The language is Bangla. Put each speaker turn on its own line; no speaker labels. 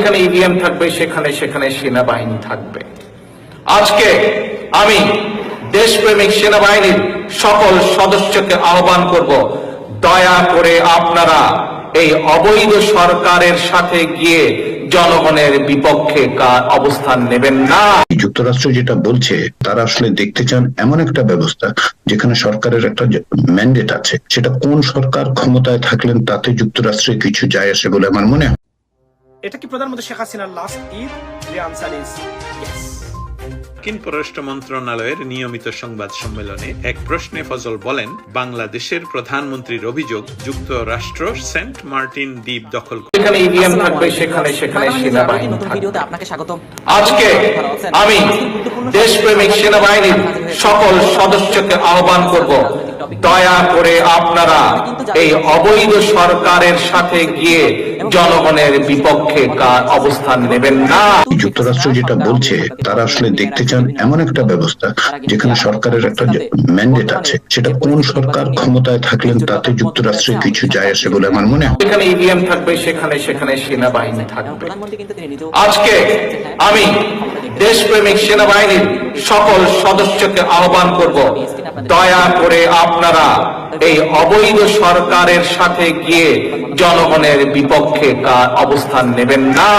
যেখানে ইভিএম থাকবে, সেখানে সেখানে সেনাবাহিনী থাকবে। আজকে আমি দেশপ্রেমিক সেনাবাহিনীর সকল সদস্যকে আহ্বান করব, দয়া করে আপনারা এই অবৈধ সরকারের সাথে গিয়ে জনগণের বিপক্ষে অবস্থান নেবেন না।
যুক্তরাষ্ট্র যেটা বলছে, তারা আসলে দেখতে চান এমন একটা ব্যবস্থা যেখানে সরকারের একটা ম্যান্ডেট আছে। সেটা কোন সরকার ক্ষমতায় থাকলেন তাতে যুক্তরাষ্ট্রে কিছু যায় আসে বলে আমার মনে হয়।
এটা কি প্রধানমন্ত্রী শেখ হাসিনার last Eid? The answer is yes
মার্কিন পররাষ্ট্র মন্ত্রণালয়ের নিয়মিত সংবাদ সম্মেলনে এক প্রশ্নে ফজল বলেন বাংলাদেশের প্রধানমন্ত্রীর অভিযোগ যুক্তরাষ্ট্র সেন্ট মার্টিন দ্বীপ দখল
ইভিএম থাকবে সেখানে সেখানে সেনাবাহিনী
ভিডিওতে আপনাকে স্বাগতম।
আজকে আমি দেশপ্রেমিক সেনাবাহিনীর সকল সদস্যকে আহ্বান করব। দয়া করে আপনারা এই অবৈধ সরকারের সাথে গিয়ে জনগণের বিপক্ষে অবস্থান নেবেন না?
যুক্তরাষ্ট্র যেটা বলছে তারা আসলে দেখতে চান এমন একটা ব্যবস্থা যেখানে সরকারের একটা ম্যান্ডেট আছে। সেটা কোন সরকার ক্ষমতায় থাকলেন তাতে যুক্তরাষ্ট্রের কিছু যায় আসে বলে আমার মনে হয়।
যেখানে ইভিএম থাকবে সেখানে সেখানে সেনাবাহিনী থাকবে। আজকে আমি দেশপ্রেমিক সেনাবাহিনীর সকল সদস্যকে আহ্বান করব। দয়া করে আপনারা এই অবৈধ সরকারের সাথে গিয়ে জনগণের বিপক্ষে অবস্থান নেবেন না।